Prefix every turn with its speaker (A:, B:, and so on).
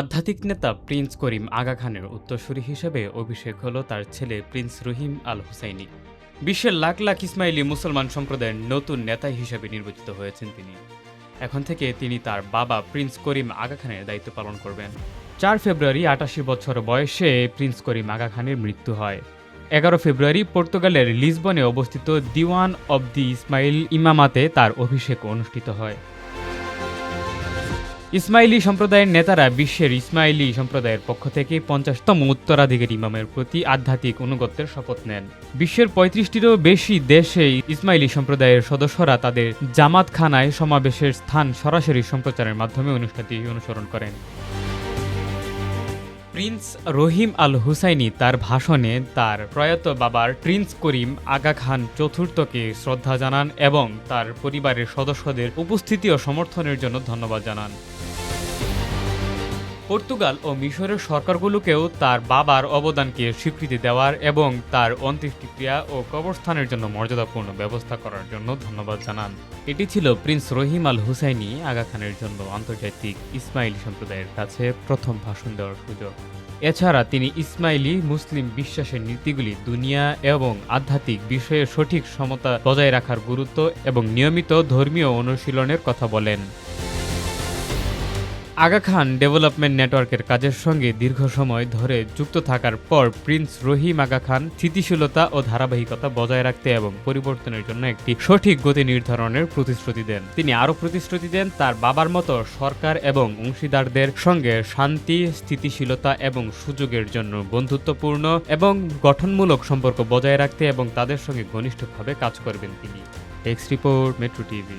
A: আধ্যাত্মিক নেতা প্রিন্স করিম আগা খানের উত্তরসূরি হিসেবে অভিষেক হলো তার ছেলে প্রিন্স রহিম আল হুসাইনি। বিশ্বের লাখ লাখ ইসমাইলি মুসলমান সম্প্রদায়ের নতুন নেতা হিসেবে নির্বাচিত হয়েছেন তিনি। এখন থেকে তিনি তার বাবা প্রিন্স করিম আগা খানের দায়িত্ব পালন করবেন। চার ফেব্রুয়ারি আটাশি বছর বয়সে প্রিন্স করিম আগা খানের মৃত্যু হয়। এগারো ফেব্রুয়ারি পর্তুগালের লিসবনে অবস্থিত দিওয়ান অব দি ইসমাইল ইমামাতে তার অভিষেক অনুষ্ঠিত হয়। ইসমাইলি সম্প্রদায়ের নেতারা বিশ্বের ইসমাইলি সম্প্রদায়ের পক্ষ থেকে পঞ্চাশতম উত্তরাধিকারী ইমামের প্রতি আধ্যাত্মিক অনুগত্যের শপথ নেন। বিশ্বের পঁয়ত্রিশটিরও বেশি দেশে ইসমাইলি সম্প্রদায়ের সদস্যরা তাদের জামাতখানায় সমাবেশের স্থান সরাসরি সম্প্রচারের মাধ্যমে অনুষ্ঠানটি অনুসরণ করেন। প্রিন্স রহিম আল হুসাইনি তার ভাষণে তার প্রয়াত বাবার প্রিন্স করিম আগা খান চতুর্থকে শ্রদ্ধা জানান এবং তার পরিবারের সদস্যদের উপস্থিতি ও সমর্থনের জন্য ধন্যবাদ জানান। পর্তুগাল ও মিশরের সরকারগুলোকেও তার বাবার অবদানকে স্বীকৃতি দেওয়ার এবং তার অন্ত্যেষ্টিক্রিয়া ও কবরস্থানের জন্য মর্যাদাপূর্ণ ব্যবস্থা করার জন্য ধন্যবাদ জানান। এটি ছিল প্রিন্স রহিম আল হুসাইনি আগা খানের জন্য আন্তর্জাতিক ইসমাইলি সম্প্রদায়ের কাছে প্রথম ভাষণ দেওয়ার সুযোগ। এছাড়া তিনি ইসমাইলি মুসলিম বিশ্বাসের নীতিগুলি দুনিয়া এবং আধ্যাত্মিক বিষয়ে সঠিক সমতা বজায় রাখার গুরুত্ব এবং নিয়মিত ধর্মীয় অনুশীলনের কথা বলেন। আগা খান ডেভেলপমেন্ট নেটওয়ার্কের কাজের সঙ্গে দীর্ঘ সময় ধরে যুক্ত থাকার পর প্রিন্স রহিম আগা খান স্থিতিশীলতা ও ধারাবাহিকতা বজায় রাখতে এবং পরিবর্তনের জন্য একটি সঠিক গতি নির্ধারণের প্রতিশ্রুতি দেন। তিনি আরও প্রতিশ্রুতি দেন, তার বাবার মতো সরকার এবং অংশীদারদের সঙ্গে শান্তি, স্থিতিশীলতা এবং সুযোগের জন্য বন্ধুত্বপূর্ণ এবং গঠনমূলক সম্পর্ক বজায় রাখতে এবং তাদের সঙ্গে ঘনিষ্ঠভাবে কাজ করবেন তিনি। X report metro TV